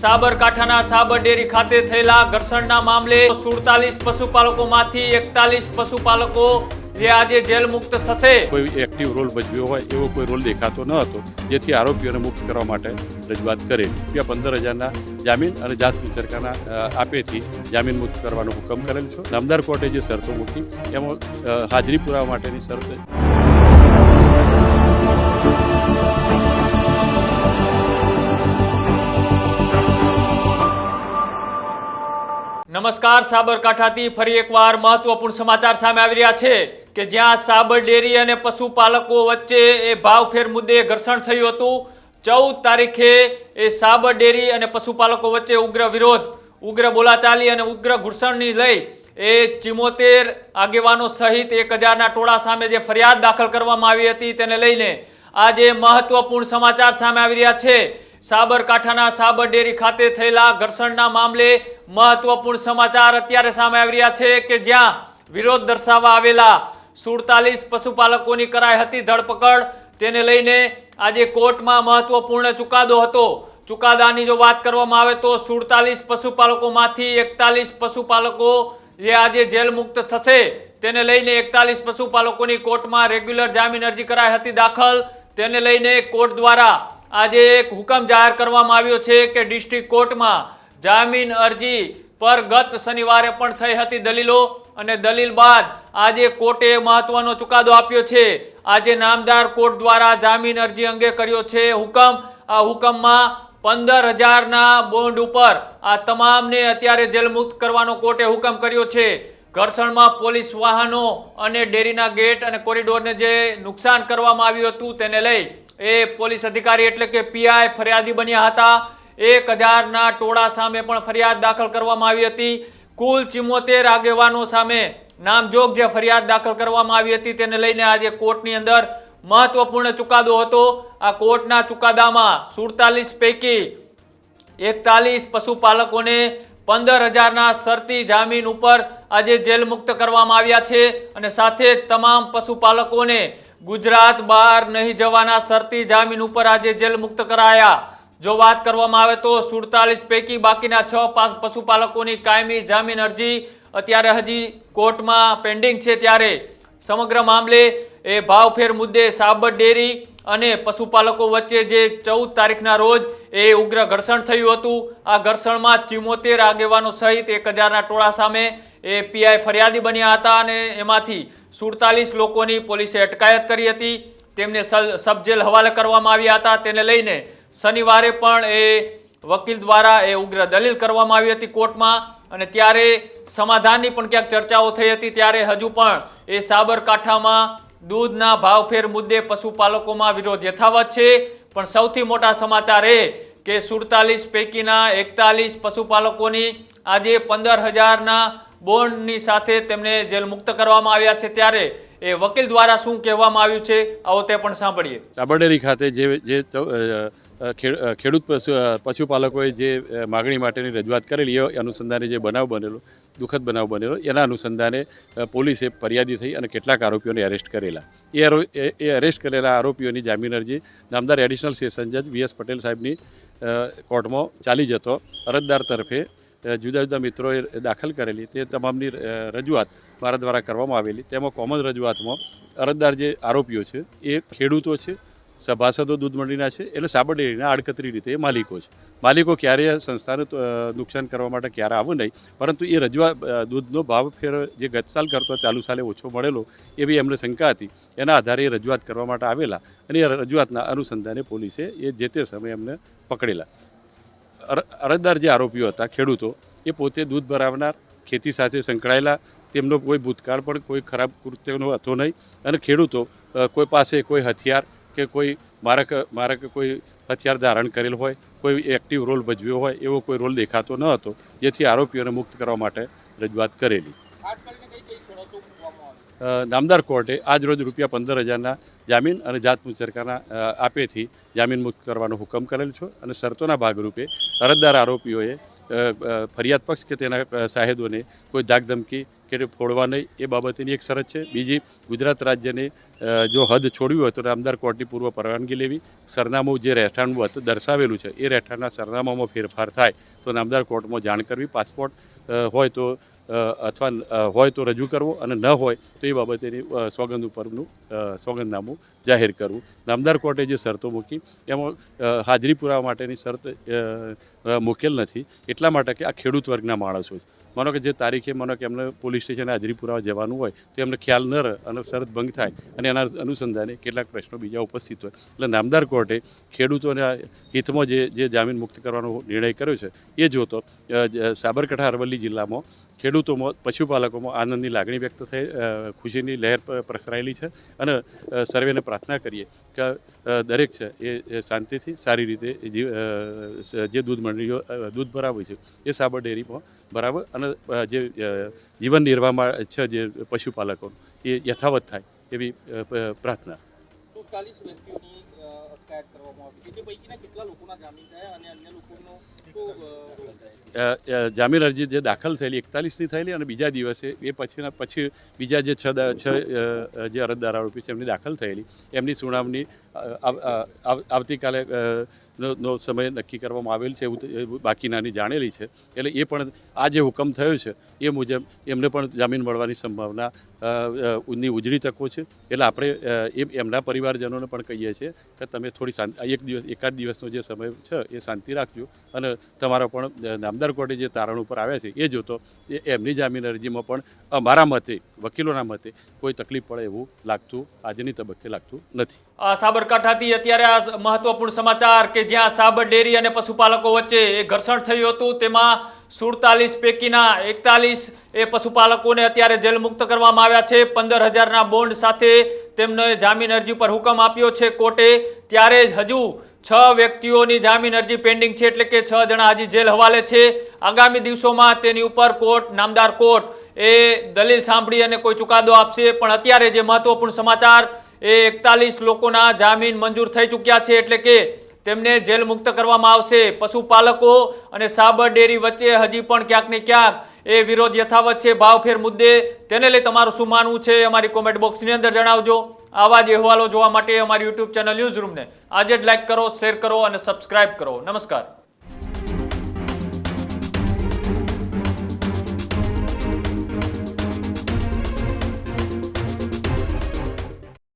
સાબરકાંઠાના સાબર ડેરી ખાતે થયેલા ઘર્ષણના મામલે સુડતાલીસ પશુપાલકોમાંથી એકતાલીસ પશુપાલકો જે આજે જેલ મુક્ત થશે. કોઈ એક્ટિવ રોલ ભજવ્યો હોય, એવો કોઈ રોલ દેખાતો ન હતો, જેથી આરોપીઓને મુક્ત કરવા માટે રજૂઆત કરે રૂપિયા પંદર હજારના જામીન અને જાત સરકારના આપેથી જામીન મુક્ત કરવાનો હુકમ કરેલ છે. નામદાર કોર્ટે જે શરતો મૂકી, એમાં હાજરી પુરાવા માટેની શરત નમસ્કાર, સાબરકાંઠાથી ફરી એકવાર મહત્વપૂર્ણ સમાચાર સામે આવી રહ્યા છે કે જ્યાં સાબર ડેરી અને પશુપાલકો વચ્ચે એ ભાવફેર મુદ્દે ઘર્ષણ થયું હતું. ચૌદ તારીખે એ સાબર ડેરી અને પશુપાલકો વચ્ચે ઉગ્ર વિરોધ, ઉગ્ર બોલાચાલી અને ઉગ્ર ઘૂસણની લઈ એ ચિમોતેર આગેવાનો સહિત એક હજારના ટોળા સામે જે ફરિયાદ દાખલ કરવામાં આવી હતી તેને લઈને આજે મહત્વપૂર્ણ સમાચાર સામે આવી રહ્યા છે. સાબરકાંઠાના સાબર ડેરી ખાતે થયેલા ઘર્ષણના મામલે મહત્વપૂર્ણ સમાચાર અત્યારે સામે આવી રહ્યા છે કે જ્યાં વિરોધ દર્શાવવા આવેલા સુડતાલીસ પશુપાલકોની કરાઈ હતી ધરપકડ. તેને લઈને આજે કોર્ટમાં મહત્વપૂર્ણ ચુકાદો હતો. ચુકાદાની જો વાત કરવામાં આવે તો સુડતાલીસ પશુપાલકોમાંથી એકતાલીસ પશુપાલકો જે આજે જેલ મુક્ત થશે. તેને લઈને એકતાલીસ પશુપાલકોની કોર્ટમાં રેગ્યુલર જામીન અરજી કરાઈ હતી દાખલ. તેને લઈને કોર્ટ દ્વારા આજે એક હુકમ જાહેર કરવામાં આવ્યો છે કે ડિસ્ટ્રિક્ટ કોર્ટમાં જામીન અરજી પર ગત શનિવારે પણ થઈ હતી દલીલો અને દલીલ બાદ આજે કોર્ટે મહત્વનો ચુકાદો આપ્યો છે. આજે નામદાર કોર્ટ દ્વારા જામીન અરજી અંગે કર્યો છે હુકમ. આ હુકમમાં પંદર હજારના બોન્ડ ઉપર આ તમામને અત્યારે જેલમુક્ત કરવાનો કોર્ટે હુકમ કર્યો છે. ઘર્ષણમાં પોલીસ વાહનો અને ડેરીના ગેટ અને કોરિડોરને જે નુકસાન કરવામાં આવ્યું હતું તેને લઈ એ પોલીસ અધિકારી એટલે કે પીઆઈ ફરિયાદી બન્યા હતા. એક હજારના ટોળા સામે પણ ફરિયાદ દાખલ કરવામાં આવી હતી. કુલ ચિમોતેર આગેવાનો સામે નામજોગ જે ફરિયાદ દાખલ કરવામાં આવી હતી તેને લઈને આજે કોર્ટની અંદર મહત્વપૂર્ણ ચુકાદો હતો. આ કોર્ટના ચુકાદામાં સુડતાલીસ પૈકી એકતાલીસ પશુપાલકોને પંદર હજારના શરતી જામીન ઉપર આજે જેલ મુક્ત કરવામાં આવ્યા છે અને સાથે તમામ પશુપાલકોને ગુજરાત બહાર નહીં જવાના શરતી જામીન ઉપર આજે જેલ મુક્ત કરાયા. જો વાત કરવામાં આવે તો સુડતાલીસ પૈકી બાકીના છ પશુપાલકોની કાયમી જામીન અરજી અત્યારે હજી કોર્ટમાં પેન્ડિંગ છે ત્યારે. સમગ્ર મામલે એ ભાવફેર મુદ્દે સાબર ડેરી અને પશુપાલકો વચ્ચે જે ચૌદ તારીખના રોજ એ ઉગ્ર ઘર્ષણ થયું હતું. આ ઘર્ષણમાં ચિમોતેર આગેવાનો સહિત એક હજારના ટોળા સામે એ પીઆઈ ફરિયાદી બન્યા હતા અને એમાંથી સુડતાલીસ લોકોની પોલીસે અટકાયત કરી હતી. તેમને સબજેલ હવાલે કરવામાં આવ્યા હતા. તેને લઈને શનિવારે પણ એ વકીલ દ્વારા એ ઉગ્ર દલીલ કરવામાં આવી હતી કોર્ટમાં અને ત્યારે સમાધાનની પણ ક્યાંક ચર્ચાઓ થઈ હતી. ત્યારે હજુ પણ એ સાબરકાંઠામાં દૂધના ભાવફેર મુદ્દે પશુપાલકોમાં વિરોધ યથાવત છે. પણ સૌથી મોટા સમાચાર એ કે સુડતાલીસ પૈકીના એકતાલીસ પશુપાલકોની આજે પંદર હજારના બોન્ડની સાથે તેમને જેલ મુક્ત કરવામાં આવ્યા છે ત્યારે એ વકીલ દ્વારા શું કહેવામાં આવ્યું છે, આવો તે પણ સાંભળીએ. સાબરડેરી ખાતે જે જે ખેડૂત પશુ પશુપાલકોએ જે માગણી માટેની રજૂઆત કરેલી, એ અનુસંધાને જે બનાવ બનેલો, દુઃખદ બનાવ બનેલો, એના અનુસંધાને પોલીસે ફરિયાદી થઈ અને કેટલાક આરોપીઓને એરેસ્ટ કરેલા. એ એ અરેસ્ટ કરેલા આરોપીઓની જામીન અરજી નામદાર એડિશનલ સેશન જજ વીએસ પટેલ સાહેબની કોર્ટમાં ચાલી જતો અરજદાર તરફે જુદા જુદા મિત્રોએ દાખલ કરેલી, તે તમામની રજૂઆત મારા દ્વારા કરવામાં આવેલી. તેમાં કોમન રજૂઆતમાં અરજદાર જે આરોપીઓ છે, એ ખેડૂતો છે, સભાસદો દૂધ મંડળીના છે, એટલે સાબરડેરીના આડકતરી રીતે એ માલિકો છે. માલિકો ક્યારેય સંસ્થાને નુકસાન કરવા માટે ક્યારે આવું નહીં, પરંતુ એ રજૂઆત દૂધનો ભાવ ફેર જે ગત સાલ કરતો ચાલુ સાલે ઓછો મળેલો, એવી એમને શંકા હતી. એના આધારે એ રજૂઆત કરવા માટે આવેલા અને એ રજૂઆતના અનુસંધાને પોલીસે એ જે તે સમયે એમને પકડેલા. અરજદાર જે આરોપીઓ હતા, ખેડૂતો, એ પોતે દૂધ ભરાવનાર, ખેતી સાથે સંકળાયેલા, તેમનો કોઈ ભૂતકાળ પણ કોઈ ખરાબ કૃત્યનો હતો નહીં. અને ખેડૂતો કોઈ પાસે કોઈ હથિયાર કે કોઈ મારક મારક કોઈ હથિયાર ધારણ કરેલ હોય, કોઈ એક્ટિવ રોલ ભજવ્યો હોય, એવો કોઈ રોલ દેખાતો ન હતો, જેથી આરોપીઓને મુક્ત કરવા માટે રજૂઆત કરેલી. નામદાર કોર્ટે આજ રોજ રૂપિયા પંદર હજારના જામીન અને જાત મુચરકાના આપેથી જામીન મુક્ત કરવાનો હુકમ કરેલ છે અને શરતોના ભાગરૂપે અરજદાર આરોપીઓએ ફરિયાદ પક્ષ કે તેના સાહેદોને કોઈ ધાકધમકી કે ફોડવા નહીં. એ બાબતેની એક શરત છે. બીજી, ગુજરાત રાજ્યને જો હદ છોડવી હોય તો નામદાર કોર્ટની પૂર્વ પરવાનગી લેવી. સરનામું જે રહેઠાણનું હતું, દર્શાવેલું છે, એ રહેઠાણના સરનામામાં ફેરફાર થાય તો નામદાર કોર્ટમાં જાણ કરવી. પાસપોર્ટ હોય તો અથવા હોય તો રજૂ કરવો અને ન હોય તો એ બાબતેની સોગંદ ઉપરનું સોગંદનામું જાહેર કરવું. નામદાર કોર્ટે જે શરતો મૂકી, એમાં હાજરી પુરાવા માટેની શરત મૂકેલ નથી. એટલા માટે કે આ ખેડૂત વર્ગના માણસો છે માનો કે જે તારીખે, માનો કે એમને પોલીસ સ્ટેશને હાજરી પુરાવા જવાનું હોય, તો એમને ખ્યાલ ન રહે અને શરત ભંગ થાય અને એના અનુસંધાને કેટલાક પ્રશ્નો બીજા ઉપસ્થિત હોય. એટલે નામદાર કોર્ટે ખેડૂતોના હિતમાં જે જે જામીન મુક્ત કરવાનો નિર્ણય કર્યો છે, એ જોતો સાબરકાંઠા અરવલ્લી જિલ્લામાં ખેડૂતોમાં, પશુપાલકોમાં આનંદની લાગણી વ્યક્ત થઈ ખુશીની લહેર પ્રસરાયેલી છે અને સર્વેને પ્રાર્થના કરીએ કે દરેક છે એ શાંતિથી સારી રીતે જી- દૂધ મંડળીઓ દૂધ ભરાવે છે એ સાબર ડેરીમાં બરાબર અને જે જીવન નિર્વાહમાં છે જે પશુપાલકો, એ યથાવત થાય એવી પ્રાર્થના. કરવામાં આવી છે? તે પૈકીના કેટલા લોકોના જામીન થયા અને અન્ય લોકોનો શું અ, રોલ થાય છે? અ, અ, જામીન અરજી જે દાખલ થયેલી, એકતાલીસની થયેલી અને બીજા દિવસે એ પછીના, પછી બીજા જે છ છ જે અરજદાર આરોપી છે એમની દાખલ થયેલી. એમની સુનાવણી આવતીકાલે નો સમય નક્કી કરવામાં આવેલ છે એવું એવું બાકીનાની જાણેલી છે. એટલે એ પણ આ જે હુકમ થયો છે, એ મુજબ એમને પણ જામીન મળવાની સંભાવના ની ઉજળી તકો છે. એટલે આપણે એમના પરિવારજનોને પણ કહીએ છીએ કે તમે થોડી શાંતિ એક દિવસ, એકાદ દિવસનો જે સમય છે, એ શાંતિ રાખજો. અને તમારા પણ નામદાર કોર્ટે જે તારણ ઉપર આવ્યા છે, એ જોતો, એ એમની જામીન અરજીમાં પણ અમારા મતે, વકીલોના મતે કોઈ તકલીફ પડે એવું લાગતું, આજની તબક્કે લાગતું નથી. સાબરકાંઠાથી અત્યારે આ મહત્વપૂર્ણ સમાચાર કે જ્યાં સાબર ડેરી અને પશુપાલકો વચ્ચે એ ઘર્ષણ થયું હતું, તેમાં સુડતાલીસ પૈકીના એકતાલીસ એ પશુપાલકોને અત્યારે જેલ મુક્ત કરવામાં આવ્યા છે. પંદર હજારના બોન્ડ સાથે તેમને જામીન અરજી પર હુકમ આપ્યો છે કોર્ટે. ત્યારે હજુ છ વ્યક્તિઓની જામીન અરજી પેન્ડિંગ છે, એટલે કે છ જણા હજી જેલ હવાલે છે. આગામી દિવસોમાં તેની ઉપર કોર્ટ, નામદાર કોર્ટ એ દલીલ સાંભળી અને કોઈ ચુકાદો આપશે. પણ અત્યારે જે મહત્વપૂર્ણ સમાચાર એ એકતાલીસ લોકોના જામીન મંજૂર થઈ ચૂક્યા છે એટલે કે તેમને જેલ મુક્ત કરવામાં આવશે. પશુપાલકો અને સાબર ડેરી વચ્ચે હજી પણ ક્યાંક ને ક્યાંક એ વિરોધ યથાવત છે. ભાવફેર મુદ્દે તેને લઈ તમારું શું માનવું છે અમારી કોમેન્ટ બોક્સની અંદર જણાવજો. આવા જ અહેવાલો જોવા માટે અમારી યુટ્યુબ ચેનલ ન્યૂઝ રૂમને આજે જ લાઈક કરો, શેર કરો અને સબસ્ક્રાઇબ કરો. નમસ્કાર.